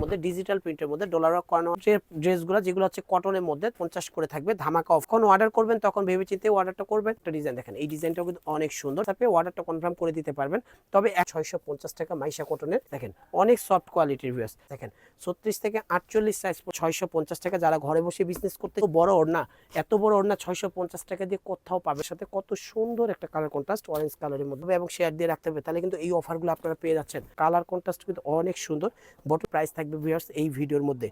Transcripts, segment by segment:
মধ্যে ডিজিটাল প্রিন্টের মধ্যে ডলার করানো যে ড্রেসগুলো যেগুলো হচ্ছে কটনের মধ্যে পঞ্চাশ করে থাকবে, ধামাকা অফ যখন অর্ডার করবেন, তখন ভেবে চিন্তে অর্ডারটা করবেন। একটা ডিজাইন দেখেন, এই ডিজাইনটাও কিন্তু অনেক সুন্দর। তারপরে অর্ডারটা কনফার্ম করে দিতে পারবেন। তবে ছয়শো পঞ্চাশ টাকা মাইশা কটনের দেখেন, অনেক সফট কোয়ালিটির ভিউস দেখেন, ছত্রিশ থেকে আটচল্লিশ সাইজ ছয়শো পঞ্চাশ টাকা যারা ঘরে বসে বিজনেস করতে বড় ওড়না, এত বড় ওড়না ছয়শো পঞ্চাশ টাকা দিয়ে কোথাও পাবে। সাথে কত সুন্দর একটা কালার কন্ট্রাস্ট অরেঞ্জ কালারের মধ্যে, এবং শেয়ার দিয়ে রাখতে হবে। তাহলে কিন্তু এই অফারগুলো আপনারা পেয়ে যাচ্ছেন। কালার কন্ট্রাস্ট কিন্তু অনেক সুন্দর, বট প্রাইস থাকবে ভিউয়ার্স এই ভিডিওর মধ্যে।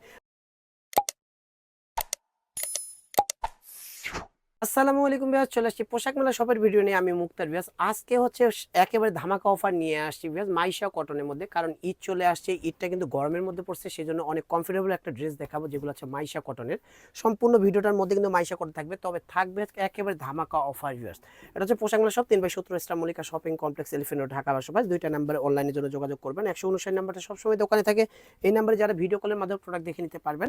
আসসালামু আলাইকুম বিয়াস চলে আসছি পোশাক মেলা শপের ভিডিও নিয়ে। আমি মুক্তার বিয়াস আজকে হচ্ছে একেবারে ধামাকা অফার নিয়ে আসছি বিয়াস মাইশা কটনের মধ্যে। কারণ ঈদ চলে আসছে, ঈদটা কিন্তু গরমের মধ্যে পড়ছে সেই জন্য অনেক কমফোর্টেবল একটা ড্রেস দেখাবো, যেগুলো হচ্ছে মাইশা কটনের সম্পূর্ণ ভিডিওটার মধ্যে কিন্তু মাইশা কটন থাকবে। তবে থাকবে একেবারে ধামাকা অফার বিয়াস এটা হচ্ছে পোশাক মেলা শপ তিন বাই সত্তর star Mallika shopping complex elephant Dhaka বাসবাস। দুইটা নাম্বারে অনলাইনের জন্য যোগাযোগ করবেন। একশো উনষাট নাম্বারটা সবসময় দোকানে থাকে। এই নাম্বারে যারা ভিডিও কলের মাধ্যমে প্রোডাক্ট দেখে নিতে পারবেন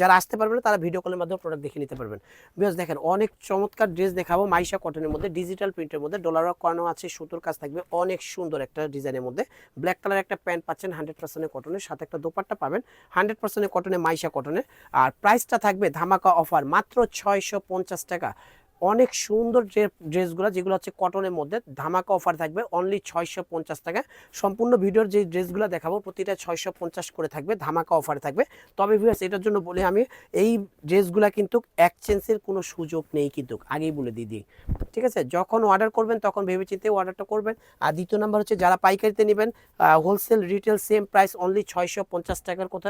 যারা আসতে পারবেন তারা ভিডিও কলের মাধ্যমে প্রোডাক্ট দেখে নিতে পারবেন। বিকজ দেখেন অনেক চমৎকার ড্রেস দেখাবো মাইশা কটনের মধ্যে ডিজিটাল প্রিন্টের মধ্যে ডলার করানো আছে, সুতোর কাজ থাকবে, অনেক সুন্দর একটা ডিজাইনের মধ্যে। ব্ল্যাক কালার একটা প্যান্ট পাচ্ছেন হান্ড্রেড পার্সেন্টের কটনের সাথে একটা দোপাট্টা পাবেন হান্ড্রেড পার্সেন্টের কটনে মাইশা কটনে আর প্রাইসটা থাকবে ধামাকা অফার মাত্র ছয়শো পঞ্চাশ টাকা। অনেক সুন্দর ড্রেসগুলো যেগুলো হচ্ছে কটনের মধ্যে, ধামাকা অফার থাকবে অনলি ছয়শো পঞ্চাশ টাকা। সম্পূর্ণ ভিডিওর যে ড্রেসগুলো দেখাবো, প্রতিটা ছয়শো পঞ্চাশ করে থাকবে, ধামাকা অফার থাকবে। তবে ভিউয়ার্স এটার জন্য বলি আমি, এই ড্রেসগুলো কিন্তু এক্সচেঞ্জের কোনো সুযোগ নেই কিন্তু, আগেই বলে দিয়ে দিই। ঠিক আছে? যখন অর্ডার করবেন, তখন ভেবে চিন্তে অর্ডারটা করবেন। আর দ্বিতীয় নাম্বার হচ্ছে, যারা পাইকারিতে নেবেন wholesale retail same price only ছয়শো পঞ্চাশ টাকার কথা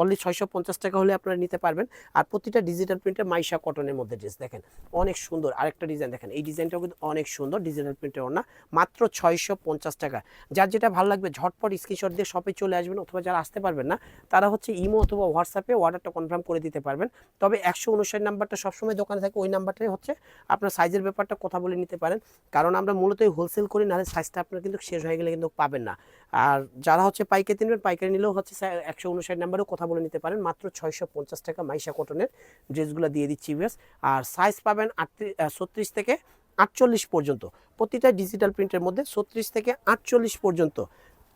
অনলি ছয়শো পঞ্চাশ টাকা হলে আপনারা নিতে পারবেন। আর প্রতিটা ডিজিটাল প্রিন্টের মাইশা কটনের মধ্যে ড্রেস, দেখেন। অনেক সুন্দর আরেকটা ডিজাইন দেখেন। এই ডিজাইনটাও কিন্তু অনেক সুন্দর ডিজিটাল প্রিন্টের ওনা মাত্র ছয়শো পঞ্চাশ টাকা। যার যেটা ভালো লাগবে, ঝটপট স্ক্রিনশট দিয়ে শপে চলে আসবেন অথবা যারা আসতে পারবেন না, তারা হচ্ছে ইমো অথবা হোয়াটসঅ্যাপে অর্ডারটা কনফার্ম করে দিতে পারবেন। তবে একশো উনষাট নাম্বারটা সবসময় দোকানে থাকে, ওই নাম্বারটাই হচ্ছে আপনার সাইজের ব্যাপারটা কথা বলে নিতে পারেন। কারণ আমরা মূলত হোলসেল করি, নাহলে সাইজটা আপনার কিন্তু শেষ হয়ে গেলে কিন্তু পাবেন না। আর যারা হচ্ছে পাইকারি নেবেন পাইকারি নিলেও হচ্ছে একশো উনষাট নাম্বারেও কথা বলে নিতে পারেন। মাত্র ছয়শো পঞ্চাশ টাকা মাইশা কটনের ড্রেসগুলো দিয়ে দিচ্ছি ইউএস আর সাইজ পাবেন আটত্রিশ ছত্রিশ থেকে আটচল্লিশ পর্যন্ত। প্রতিটা ডিজিটাল প্রিন্টের মধ্যে ছত্রিশ থেকে আটচল্লিশ পর্যন্ত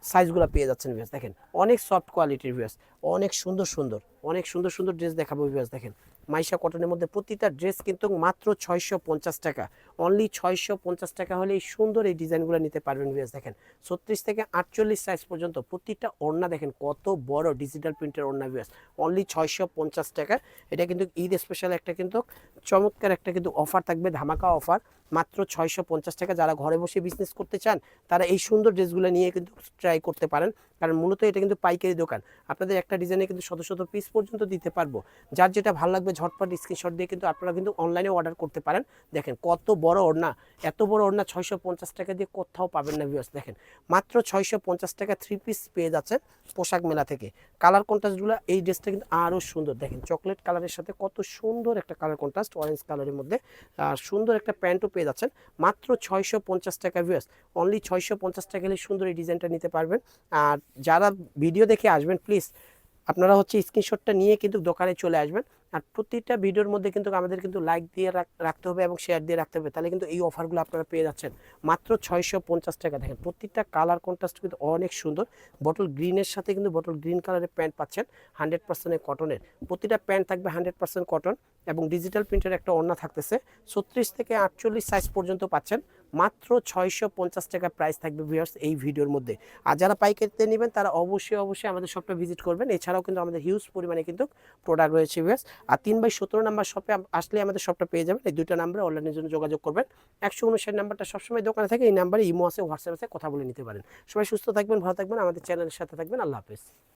সাইজগুলো পেয়ে যাচ্ছেন ভিউয়ার্স। দেখেন, অনেক সফট কোয়ালিটির ভিউয়ার্স। অনেক সুন্দর সুন্দর, অনেক সুন্দর সুন্দর ড্রেস দেখাবো ভিউয়ার্স দেখেন। মাইশা কটনের মধ্যে প্রতিটা ড্রেস কিন্তু মাত্র ছয়শো পঞ্চাশ টাকা। অনলি ছয়শো পঞ্চাশ টাকা হলে এই সুন্দর এই ডিজাইনগুলো নিতে পারবেন ভিউয়ার্স দেখেন। ছত্রিশ থেকে আটচল্লিশ সাইজ পর্যন্ত প্রতিটা ওড়না, দেখেন, কত বড় ডিজিটাল প্রিন্টের ওড়না ভিউয়ার্স অনলি ছয়শো পঞ্চাশ টাকা। এটা কিন্তু ঈদ স্পেশাল একটা কিন্তু চমৎকার একটা কিন্তু অফার থাকবে, ধামাকা অফার মাত্র ছয়শো পঞ্চাশ টাকা। যারা ঘরে বসে বিজনেস করতে চান, তারা এই সুন্দর ড্রেসগুলো নিয়ে কিন্তু ট্রাই করতে পারেন। কারণ মূলত এটা কিন্তু পাইকারি দোকান। আপনাদের একটা ডিজাইনে কিন্তু শত শত পিস পর্যন্ত দিতে পারব। যার যেটা ভালো লাগবে, ঝটপট স্ক্রিনশট দিয়ে কিন্তু আপনারা কিন্তু অনলাইনে অর্ডার করতে পারেন। দেখেন, কত বড় ওড়না, এত বড় ওড়না ছয়শো পঞ্চাশ টাকা দিয়ে কোথাও পাবেন না ভিউয়ার্স দেখেন, মাত্র ছয়শো পঞ্চাশ টাকা থ্রি পিস পেয়ে যাচ্ছেন পোশাক মেলা থেকে। কালার কন্ট্রাস্টগুলো এই ড্রেসটা কিন্তু আরও সুন্দর। দেখেন চকলেট কালারের সাথে কত সুন্দর একটা কালার কন্ট্রাস্ট অরেঞ্জ কালারের মধ্যে, আর সুন্দর একটা প্যান্টও পেয়ে যাচ্ছেন। মাত্র ছয়শো পঞ্চাশ টাকা ভিউয়ার্স অনলি ছয়শো পঞ্চাশ টাকা হলে সুন্দর এই ডিজাইনটা নিতে পারবেন। আর যারা ভিডিও দেখে আসবেন প্লিজ আপনারা হচ্ছে স্ক্রিনশটটা নিয়ে কিন্তু দোকানে চলে আসবেন। আর প্রতিটা ভিডিওর মধ্যে কিন্তু আমাদের কিন্তু লাইক দিয়ে রাখতে হবে এবং শেয়ার দিয়ে রাখতে হবে। তাহলে কিন্তু এই অফারগুলো আপনারা পেয়ে যাচ্ছেন। মাত্র ছয়শো পঞ্চাশ টাকা। দেখেন, প্রতিটা কালার কন্ট্রাস্ট কিন্তু অনেক সুন্দর। বটল গ্রিনের সাথে কিন্তু বটল গ্রিন কালারের প্যান্ট পাচ্ছেন। হান্ড্রেড পার্সেন্টের কটনের প্রতিটা প্যান্ট থাকবে হান্ড্রেড পার্সেন্ট কটন এবং ডিজিটাল প্রিন্টের একটা ওড়না থাকতেছে। ছত্রিশ থেকে আটচল্লিশ সাইজ পর্যন্ত পাচ্ছেন। মাত্র ছয়শো পঞ্চাশ টাকা প্রাইস থাকবে ভিউয়ার্স এই ভিডিওর মধ্যে। আর যারা পাইকারিতে নেবেন, তারা অবশ্যই অবশ্যই আমাদের শপটা ভিজিট করবেন। এছাড়াও কিন্তু আমাদের হিউজ পরিমাণে কিন্তু প্রোডাক্ট রয়েছে ভিউয়ার্স আর তিন বাই সতেরো নাম্বার শপে আসলে আমাদের শপটা পেয়ে যাবেন। এই দুইটা নাম্বারে অনলাইনের জন্য যোগাযোগ করবেন। একশো উনষাট নাম্বারটা সবসময় দোকানে থাকে, এই নাম্বারে ইমো আছে হোয়াটসঅ্যাপ আছে, কথা বলে নিতে পারেন। সবাই সুস্থ থাকবেন, ভালো থাকবেন, আমাদের চ্যানেলের সাথে থাকবেন। আল্লাহ হাফেজ।